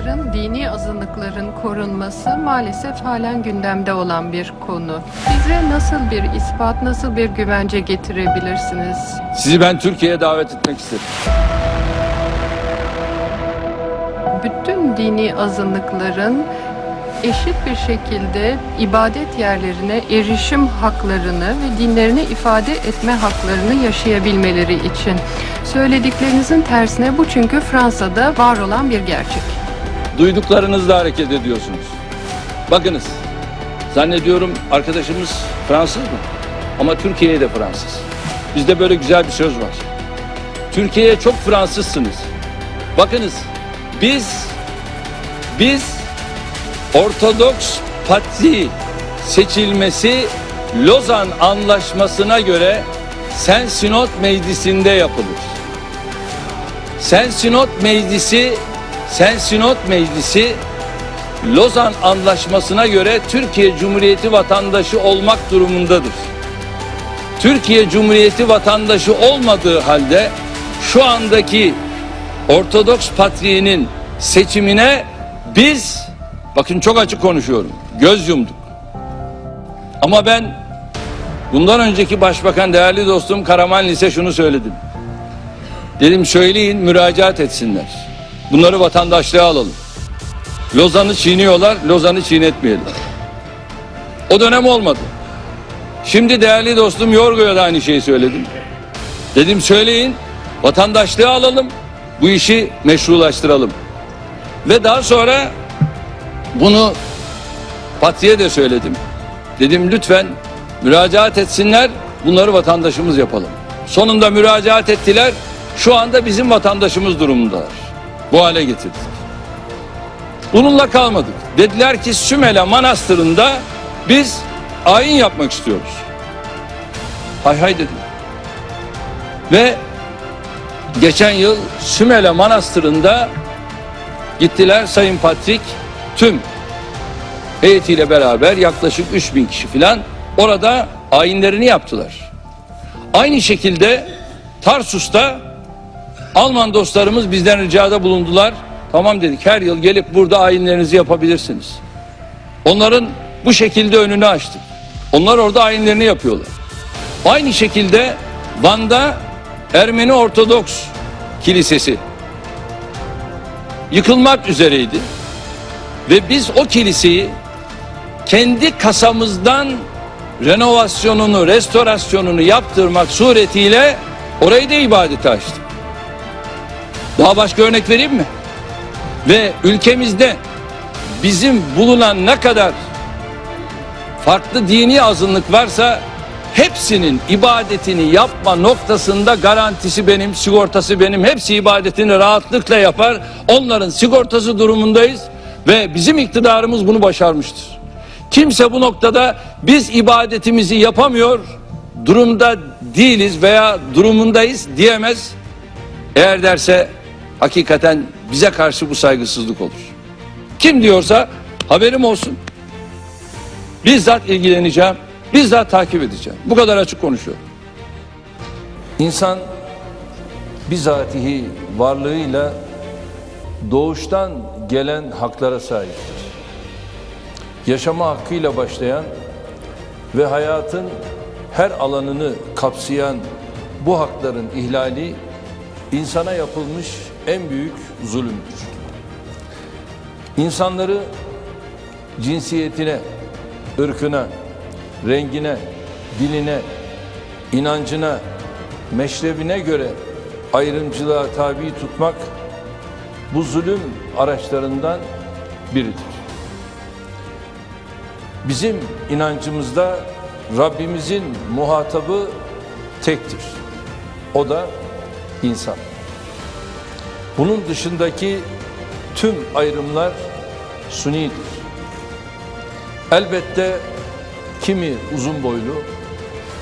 Hristiyanların, dini azınlıkların korunması maalesef halen gündemde olan bir konu. Bize nasıl bir ispat, nasıl bir güvence getirebilirsiniz? Sizi ben Türkiye'ye davet etmek isterim. Bütün dini azınlıkların eşit bir şekilde ibadet yerlerine erişim haklarını ve dinlerini ifade etme haklarını yaşayabilmeleri için. Söylediklerinizin tersine bu çünkü Fransa'da var olan bir gerçek. Duyduklarınızla hareket ediyorsunuz. Bakınız, zannediyorum arkadaşımız Fransız mı? Ama Türkiye'ye de Fransız. Bizde böyle güzel bir söz var. Türkiye'ye çok Fransızsınız. Bakınız, biz, biz Ortodoks Patri seçilmesi Lozan Anlaşması'na göre Sen Sinod Meclisi'nde yapılır. Sen Sinod Meclisi Sen Sinod Meclisi Lozan Anlaşması'na göre Türkiye Cumhuriyeti vatandaşı olmak durumundadır. Türkiye Cumhuriyeti vatandaşı olmadığı halde şu andaki Ortodoks Patriğinin seçimine biz bakın çok açık konuşuyorum. Göz yumduk. Ama ben bundan önceki başbakan değerli dostum Karaman Lise şunu söyledim. Dedim söyleyin müracaat etsinler. Bunları vatandaşlığa alalım. Lozan'ı çiğniyorlar, Lozan'ı çiğnetmeyelim. O dönem olmadı. Şimdi değerli dostum Yorgo'ya da aynı şeyi söyledim. Dedim söyleyin, vatandaşlığı alalım, bu işi meşrulaştıralım. Ve daha sonra bunu Patri'ye de söyledim. Dedim lütfen müracaat etsinler, bunları vatandaşımız yapalım. Sonunda müracaat ettiler, şu anda bizim vatandaşımız durumundalar. Bu hale getirdik. Bununla kalmadık. Dediler ki Sümele Manastırı'nda biz ayin yapmak istiyoruz. Hay hay dedim. Ve geçen yıl Sümele Manastırı'nda gittiler Sayın Patrik tüm heyetiyle beraber yaklaşık 3000 kişi filan orada ayinlerini yaptılar. Aynı şekilde Tarsus'ta Alman dostlarımız bizden ricada bulundular. Tamam dedik her yıl gelip burada ayinlerinizi yapabilirsiniz. Onların bu şekilde önünü açtık. Onlar orada ayinlerini yapıyorlar. Aynı şekilde Van'da Ermeni Ortodoks Kilisesi yıkılmak üzereydi. Ve biz o kiliseyi kendi kasamızdan renovasyonunu, restorasyonunu yaptırmak suretiyle orayı da ibadete açtık. Daha başka örnek vereyim mi? Ve ülkemizde bizim bulunan ne kadar farklı dini azınlık varsa hepsinin ibadetini yapma noktasında garantisi benim, sigortası benim. Hepsi ibadetini rahatlıkla yapar. Onların sigortası durumundayız ve bizim iktidarımız bunu başarmıştır. Kimse bu noktada biz ibadetimizi yapamıyor durumda değiliz veya durumundayız diyemez. Eğer derse hakikaten bize karşı bu saygısızlık olur. Kim diyorsa haberim olsun. Bizzat ilgileneceğim, bizzat takip edeceğim. Bu kadar açık konuşuyorum. İnsan bizatihi varlığıyla doğuştan gelen haklara sahiptir. Yaşama hakkıyla başlayan ve hayatın her alanını kapsayan bu hakların ihlali insana yapılmış en büyük zulümdür. İnsanları cinsiyetine, ırkına, rengine, diline, inancına, meşrebine göre ayrımcılığa tabi tutmak bu zulüm araçlarından biridir. Bizim inancımızda Rabbimizin muhatabı tektir. O da insan. Bunun dışındaki tüm ayrımlar sunidir. Elbette kimi uzun boylu,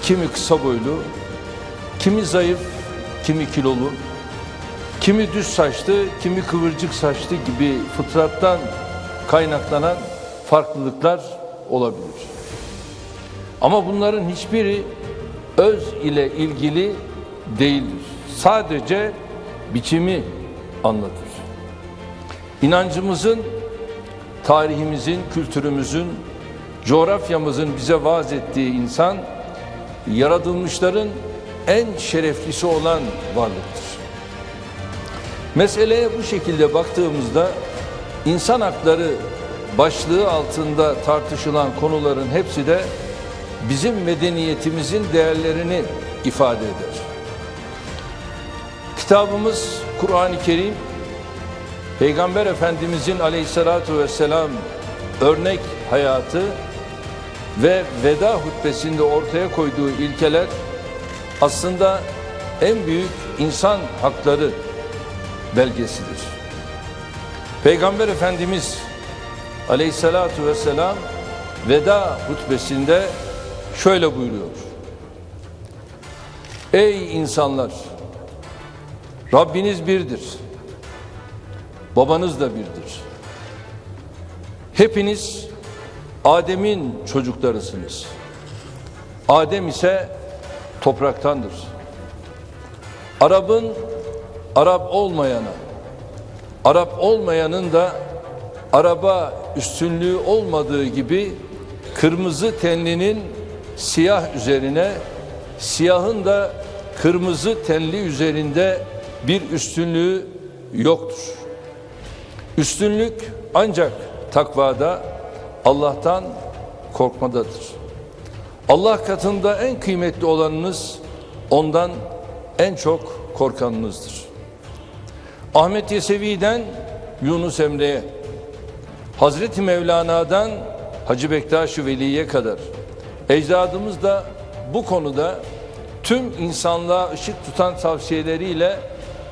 kimi kısa boylu, kimi zayıf, kimi kilolu, kimi düz saçlı, kimi kıvırcık saçlı gibi fıtrattan kaynaklanan farklılıklar olabilir. Ama bunların hiçbiri öz ile ilgili değildir. Sadece biçimi anlatır. İnancımızın, tarihimizin, kültürümüzün, coğrafyamızın bize vaaz ettiği insan, yaratılmışların en şereflisi olan varlıktır. Meseleye bu şekilde baktığımızda insan hakları başlığı altında tartışılan konuların hepsi de bizim medeniyetimizin değerlerini ifade eder. Kitabımız Kur'an-ı Kerim Peygamber Efendimizin aleyhissalatu vesselam örnek hayatı ve veda hutbesinde ortaya koyduğu ilkeler aslında en büyük insan hakları belgesidir. Peygamber Efendimiz aleyhissalatu vesselam veda hutbesinde şöyle buyuruyor. Ey insanlar! Rabbiniz birdir. Babanız da birdir. Hepiniz Adem'in çocuklarısınız. Adem ise topraktandır. Arap'ın Arap olmayana, Arap olmayanın da Araba üstünlüğü olmadığı gibi kırmızı tenlinin siyah üzerine, siyahın da kırmızı tenli üzerinde bir üstünlüğü yoktur. Üstünlük ancak takvada, Allah'tan korkmadadır. Allah katında en kıymetli olanınız ondan en çok korkanınızdır. Ahmet Yesevi'den Yunus Emre'ye, Hazreti Mevlana'dan Hacı Bektaş-ı Veli'ye kadar ecdadımız da bu konuda tüm insanlığa ışık tutan tavsiyeleriyle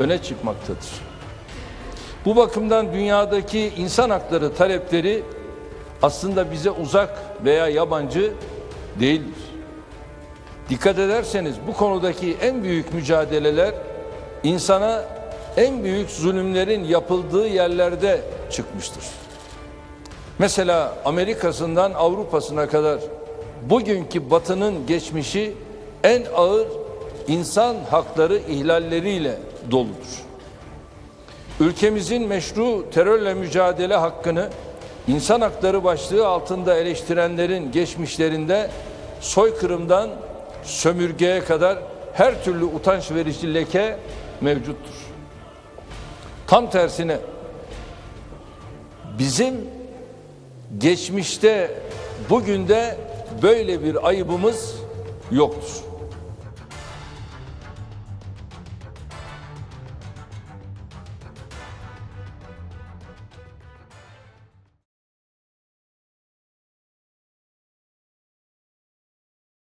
öne çıkmaktadır. Bu bakımdan dünyadaki insan hakları talepleri aslında bize uzak veya yabancı değildir. Dikkat ederseniz bu konudaki en büyük mücadeleler insana en büyük zulümlerin yapıldığı yerlerde çıkmıştır. Mesela Amerika'sından Avrupa'sına kadar bugünkü batının geçmişi en ağır insan hakları ihlalleriyle doludur. Ülkemizin meşru terörle mücadele hakkını insan hakları başlığı altında eleştirenlerin geçmişlerinde soykırımdan sömürgeye kadar her türlü utanç verici leke mevcuttur. Tam tersine bizim geçmişte bugün de böyle bir ayıbımız yoktur.